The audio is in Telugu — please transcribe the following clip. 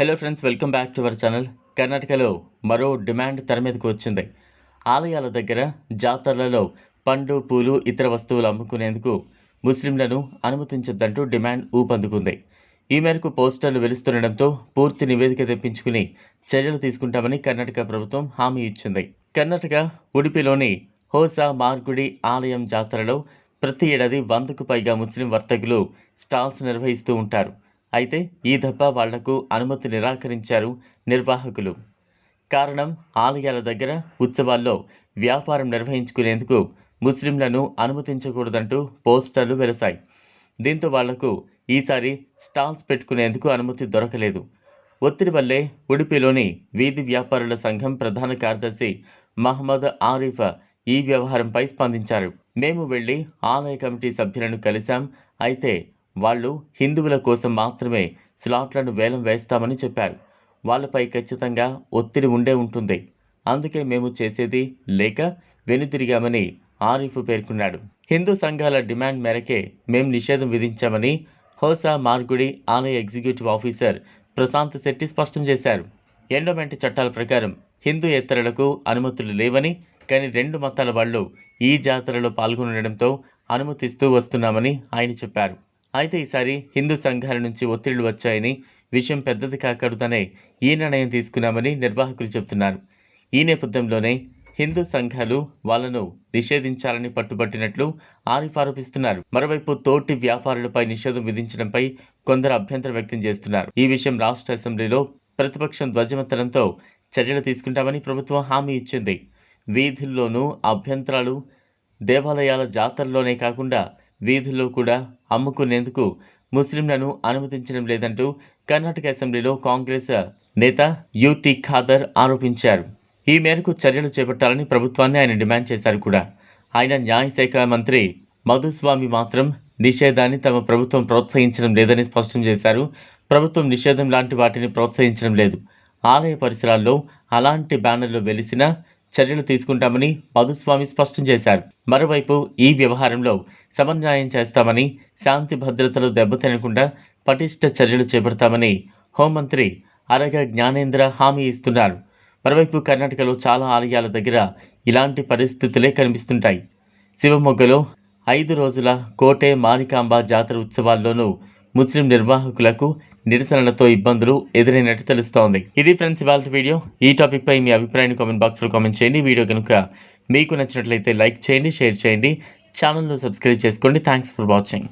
Hello friends welcome back to our channel కర్ణాటకలో మరో డిమాండ్ తెర మీదకు వచ్చింది. ఆలయాల దగ్గర జాతరలలో పండు పూలు ఇతర వస్తువులు అమ్ముకునేందుకు ముస్లింలను అనుమతించొద్దంటూ డిమాండ్ ఊపందుకుంది. ఈ మేరకు పోస్టర్లు వెలుస్తుండటంతో పూర్తి నివేదిక తెప్పించుకుని చర్యలు తీసుకుంటామని కర్ణాటక ప్రభుత్వం హామీ ఇచ్చింది. కర్ణాటక ఉడిపిలోని హోసా మార్గుడి ఆలయం జాతరలో ప్రతి ఏడాది వందకు పైగా ముస్లిం వర్తకులు స్టాల్స్ నిర్వహిస్తూ ఉంటారు. అయితే ఈ దఫా వాళ్ళకు అనుమతి నిరాకరించారు నిర్వాహకులు. కారణం ఆలయాల దగ్గర ఉత్సవాల్లో వ్యాపారం నిర్వహించుకునేందుకు ముస్లింలను అనుమతించకూడదంటూ పోస్టర్లు వెలసాయి. దీంతో వాళ్ళకు ఈసారి స్టాల్స్ పెట్టుకునేందుకు అనుమతి దొరకలేదు. ఒత్తిడి వల్లే ఉడిపిలోని వీధి వ్యాపారుల సంఘం ప్రధాన కార్యదర్శి మహమ్మద్ ఆరిఫ్ ఈ వ్యవహారంపై స్పందించారు. మేము వెళ్ళి ఆలయ కమిటీ సభ్యులను కలిశాం. అయితే వాళ్ళు హిందువుల కోసం మాత్రమే స్లాట్లను వేలం వేస్తామని చెప్పారు. వాళ్ళపై ఖచ్చితంగా ఒత్తిడి ఉండే ఉంటుంది. అందుకే మేము చేసేది లేక వెనుతిరిగామని ఆరిఫ్ పేర్కొన్నాడు. హిందూ సంఘాల డిమాండ్ మేరకే మేం నిషేధం విధించామని హోసా మార్గుడి ఆలయ ఎగ్జిక్యూటివ్ ఆఫీసర్ ప్రశాంత్ శెట్టి స్పష్టం చేశారు. ఎండోమెంట్ చట్టాల ప్రకారం హిందూ ఇతరులకు అనుమతులు లేవని కానీ రెండు మతాల వాళ్ళు ఈ జాతరలో పాల్గొనడంతో అనుమతిస్తూ వస్తున్నామని ఆయన చెప్పారు. అయితే ఈసారి హిందూ సంఘాల నుంచి ఒత్తిళ్ళు వచ్చాయని విషయం పెద్దది కాకూడదనే ఈ నిర్ణయం తీసుకున్నామని నిర్వాహకులు చెబుతున్నారు. ఈ నేపథ్యంలోనే హిందూ సంఘాలు వాళ్ళను నిషేధించాలని పట్టుబట్టినట్లు ఆరిఫ్ ఆరోపిస్తున్నారు. మరోవైపు తోటి వ్యాపారులపై నిషేధం విధించడంపై కొందరు అభ్యంతరం వ్యక్తం చేస్తున్నారు. ఈ విషయం రాష్ట్ర అసెంబ్లీలో ప్రతిపక్షం ధ్వజమెత్తడంతో చర్యలు తీసుకుంటామని ప్రభుత్వం హామీ ఇచ్చింది. వీధుల్లోనూ అభ్యంతరాలు దేవాలయాల జాతరలోనే కాకుండా వీధుల్లో కూడా అమ్ముకునేందుకు ముస్లింలను అనుమతించడం లేదంటూ కర్ణాటక అసెంబ్లీలో కాంగ్రెస్ నేత యుటి ఖాదర్ ఆరోపించారు. ఈ మేరకు చర్యలు చేపట్టాలని ప్రభుత్వాన్ని ఆయన డిమాండ్ చేశారు కూడా. ఆయన న్యాయశాఖ మంత్రి మధుస్వామి మాత్రం నిషేధాన్ని తమ ప్రభుత్వం ప్రోత్సహించడం లేదని స్పష్టం చేశారు. ప్రభుత్వం నిషేధం లాంటి వాటిని ప్రోత్సహించడం లేదు. ఆలయ పరిసరాల్లో అలాంటి బ్యానర్లు వెలిసినా చర్యలు తీసుకుంటామని మధుస్వామి స్పష్టం చేశారు. మరోవైపు ఈ వ్యవహారంలో సమన్వయం చేస్తామని శాంతి భద్రతలు దెబ్బతినకుండా పటిష్ట చర్యలు చేపడతామని హోంమంత్రి అరగ జ్ఞానేంద్ర హామీ ఇస్తున్నారు. మరోవైపు కర్ణాటకలో చాలా ఆలయాల దగ్గర ఇలాంటి పరిస్థితులే కనిపిస్తుంటాయి. శివమొగ్గలో ఐదు రోజుల కోటే మారికాంబ జాతర ఉత్సవాల్లోనూ ముస్లిం నిర్వాహకులకు నిరసనలతో ఇబ్బందులు ఎదురైనట్టు తెలుస్తోంది. ఇది ఫ్రెండ్స్ ఇవాళ వీడియో. ఈ టాపిక్ పై మీ అభిప్రాయాన్ని కామెంట్ బాక్స్లో కామెంట్ చేయండి. వీడియో కనుక మీకు నచ్చినట్లయితే లైక్ చేయండి షేర్ చేయండి. ఛానల్ను సబ్స్క్రైబ్ చేసుకోండి. Thanks for watching.